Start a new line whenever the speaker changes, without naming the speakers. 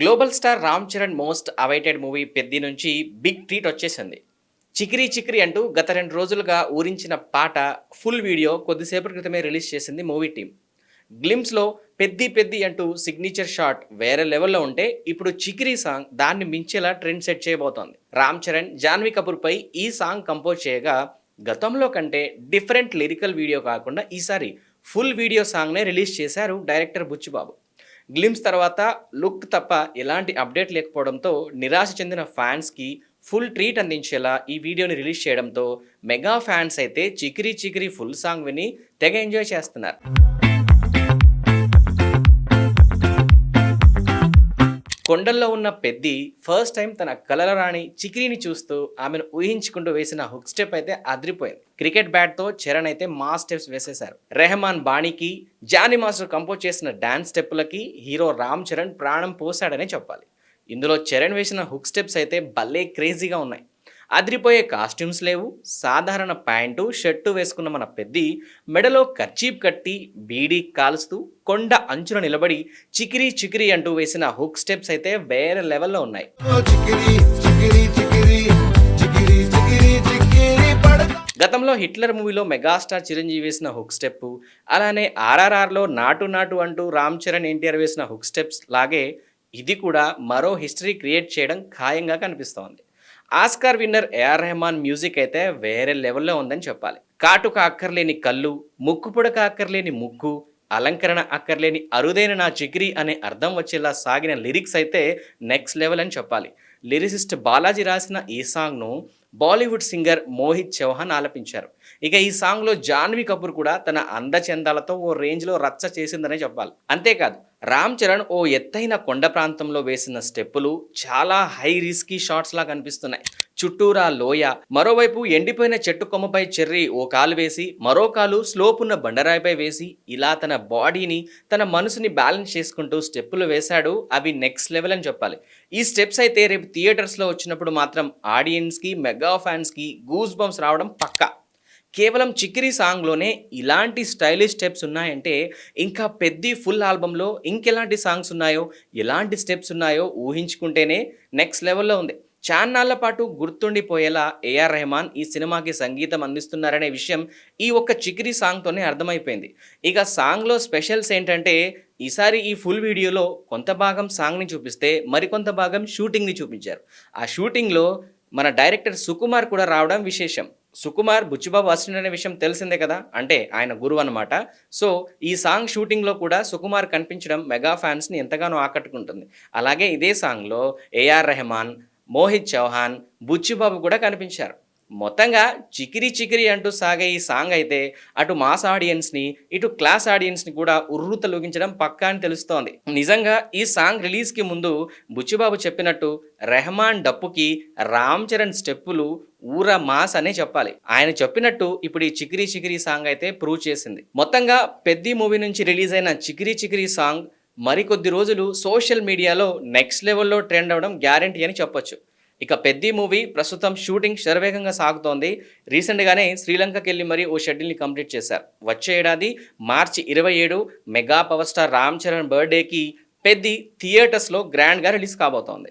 Global star Ram Charan most awaited movie Peddi నుంచి big treat వచ్చేసింది. చికిరి చికిరి అంటూ గత రెండు రోజులుగా ఊరించిన పాట ఫుల్ వీడియో కొద్దిసేపటి క్రితమే రిలీజ్ చేసింది మూవీ టీం గ్లిమ్స్లో పెద్ది పెద్ది అంటూ సిగ్నేచర్ షాట్ వేరే లెవెల్లో ఉంటే ఇప్పుడు చికిరి సాంగ్ దాన్ని మించేలా ట్రెండ్ సెట్ చేయబోతోంది. రామ్ చరణ్ జాన్వీ కపూర్పై ఈ సాంగ్ కంపోజ్ చేయగా గతంలో కంటే డిఫరెంట్ లిరికల్ వీడియో కాకుండా ఈసారి ఫుల్ వీడియో సాంగ్నే రిలీజ్ చేశారు డైరెక్టర్ బుచ్చిబాబు. గ్లిమ్స్ తర్వాత లుక్ తప్ప ఎలాంటి అప్డేట్ లేకపోవడంతో నిరాశ చెందిన ఫ్యాన్స్కి ఫుల్ ట్రీట్ అందించేలా ఈ వీడియోని రిలీజ్ చేయడంతో మెగా ఫ్యాన్స్ అయితే చికిరి చికిరి ఫుల్ సాంగ్ విని తెగ ఎంజాయ్ చేస్తున్నారు. కొండల్లో ఉన్న పెద్ది ఫస్ట్ టైం తన కలల రాణి చికిరిని చూస్తూ ఆమెను ఊహించుకుంటూ వేసిన హుక్ స్టెప్ అయితే అదిరిపోయింది. క్రికెట్ బ్యాట్తో చరణ్ అయితే మా స్టెప్స్ వేసేశారు. రెహమాన్ బాణీకి జానీ మాస్టర్ కంపోజ్ చేసిన డాన్స్ స్టెప్పులకి హీరో రామ్ చరణ్ ప్రాణం పోసాడనే చెప్పాలి. ఇందులో చరణ్ వేసిన హుక్ స్టెప్స్ అయితే భలే క్రేజీగా ఉన్నాయి. అదిరిపోయే కాస్ట్యూమ్స్ లేవు. సాధారణ ప్యాంటు షర్టు వేసుకున్న మన పెద్ది మెడలో కర్చీప్ కట్టి బీడీ కాలుస్తూ కొండ అంచున నిలబడి చికిరి చికిరి అంటూ వేసిన హుక్ స్టెప్స్ అయితే వేరే లెవెల్లో ఉన్నాయి.
చికిరి చికిరి చికిరి చికిరి చికిరి
గతంలో హిట్లర్ మూవీలో మెగాస్టార్ చిరంజీవి వేసిన హుక్ స్టెప్ అలానే ఆర్ఆర్ఆర్లో నాటు నాటు అంటూ రామ్ చరణ్ ఎన్టీఆర్ వేసిన హుక్ స్టెప్స్ లాగే ఇది కూడా మరో హిస్టరీ క్రియేట్ చేయడం ఖాయంగా కనిపిస్తోంది. Oscar winner AR Rahman music అయితే వేరే లెవెల్లో ఉందని చెప్పాలి. కాటుక అక్కర్లేని కళ్ళు ముక్కు పుడక అక్కర్లేని ముగ్గు అలంకరణ అక్కర్లేని అరుదైన నా చిగిరి అనే అర్థం వచ్చేలా సాగిన లిరిక్స్ అయితే నెక్స్ట్ లెవెల్ అని చెప్పాలి. లిరిసిస్ట్ బాలాజీ రాసిన ఈ సాంగ్ను బాలీవుడ్ సింగర్ మోహిత్ చౌహాన్ ఆలపించారు. ఇక ఈ సాంగ్లో జాన్వీ కపూర్ కూడా తన అందచందాలతో ఓ రేంజ్లో రచ్చ చేసిందనే చెప్పాలి. అంతేకాదు రామ్ చరణ్ ఓ ఎత్తైన కొండ ప్రాంతంలో వేసిన స్టెప్పులు చాలా హై రిస్కీ షాట్స్ కనిపిస్తున్నాయి. చుట్టూరా లోయ మరోవైపు ఎండిపోయిన చెట్టు కొమ్మపై చెర్రి ఓ కాలు వేసి మరో కాలు స్లోప్ ఉన్న బండరాయిపై వేసి ఇలా తన బాడీని తన మనసుని బ్యాలెన్స్ చేసుకుంటూ స్టెప్పులు వేశాడు అవి నెక్స్ట్ లెవెల్ అని చెప్పాలి. ఈ స్టెప్స్ అయితే రేపు థియేటర్స్లో వచ్చినప్పుడు మాత్రం ఆడియన్స్కి మెగా ఫ్యాన్స్కి గూస్ బంప్స్ రావడం పక్కా. కేవలం చిక్కిరి సాంగ్లోనే ఇలాంటి స్టైలిష్ స్టెప్స్ ఉన్నాయంటే ఇంకా పెద్ద ఫుల్ ఆల్బంలో ఇంకెలాంటి సాంగ్స్ ఉన్నాయో ఎలాంటి స్టెప్స్ ఉన్నాయో ఊహించుకుంటేనే నెక్స్ట్ లెవెల్లో ఉంది. చాన్నాళ్ళ పాటు గుర్తుండిపోయేలా ఏఆర్ రెహమాన్ ఈ సినిమాకి సంగీతం అందిస్తున్నారనే విషయం ఈ ఒక్క చికిరి సాంగ్తోనే అర్థమైపోయింది. ఇక సాంగ్లో స్పెషల్స్ ఏంటంటే ఈసారి ఈ ఫుల్ వీడియోలో కొంత భాగం సాంగ్ని చూపిస్తే మరికొంత భాగం షూటింగ్ని చూపించారు. ఆ షూటింగ్లో మన డైరెక్టర్ సుకుమార్ కూడా రావడం విశేషం. సుకుమార్ బుచ్చిబాబు అసిస్టెంట్ అనే విషయం తెలిసిందే కదా? అంటే ఆయన గురువు అనమాట సో ఈ సాంగ్ షూటింగ్లో కూడా సుకుమార్ కనిపించడం మెగా ఫ్యాన్స్ని ఎంతగానో ఆకట్టుకుంటుంది. అలాగే ఇదే సాంగ్లో ఏఆర్ రెహమాన్ మోహిత్ చౌహాన్ బుచ్చిబాబు కూడా కనిపించారు. మొత్తంగా చికిరి చికిరి అంటూ సాగే ఈ సాంగ్ అయితే అటు మాస్ ఆడియన్స్ని ఇటు క్లాస్ ఆడియన్స్ని కూడా ఉర్రు తొలగించడం పక్కా అని తెలుస్తోంది. నిజంగా ఈ సాంగ్ రిలీజ్కి ముందు బుచ్చిబాబు చెప్పినట్టు రెహమాన్ డప్పుకి రామ్ చరణ్ స్టెప్పులు ఊర మాస్ అనే చెప్పాలి. ఆయన చెప్పినట్టు ఇప్పుడు ఈ చికిరి చికిరి సాంగ్ అయితే ప్రూవ్ చేసింది. మొత్తంగా పెద్ది మూవీ నుంచి రిలీజ్ అయిన చికిరి చికిరి సాంగ్ మరికొద్ది రోజులు సోషల్ మీడియాలో నెక్స్ట్ లెవెల్లో ట్రెండ్ అవ్వడం గ్యారంటీ అని చెప్పొచ్చు. ఇక పెద్ది మూవీ ప్రస్తుతం షూటింగ్ శరవేగంగా సాగుతోంది. రీసెంట్గానే శ్రీలంకకి వెళ్ళి మరీ ఓ షెడ్యూల్ని కంప్లీట్ చేశారు. వచ్చే ఏడాది మార్చి ఇరవై ఏడు mega power star Ram Charan బర్త్డేకి పెద్ది థియేటర్స్లో గ్రాండ్గా రిలీజ్ కాబోతోంది.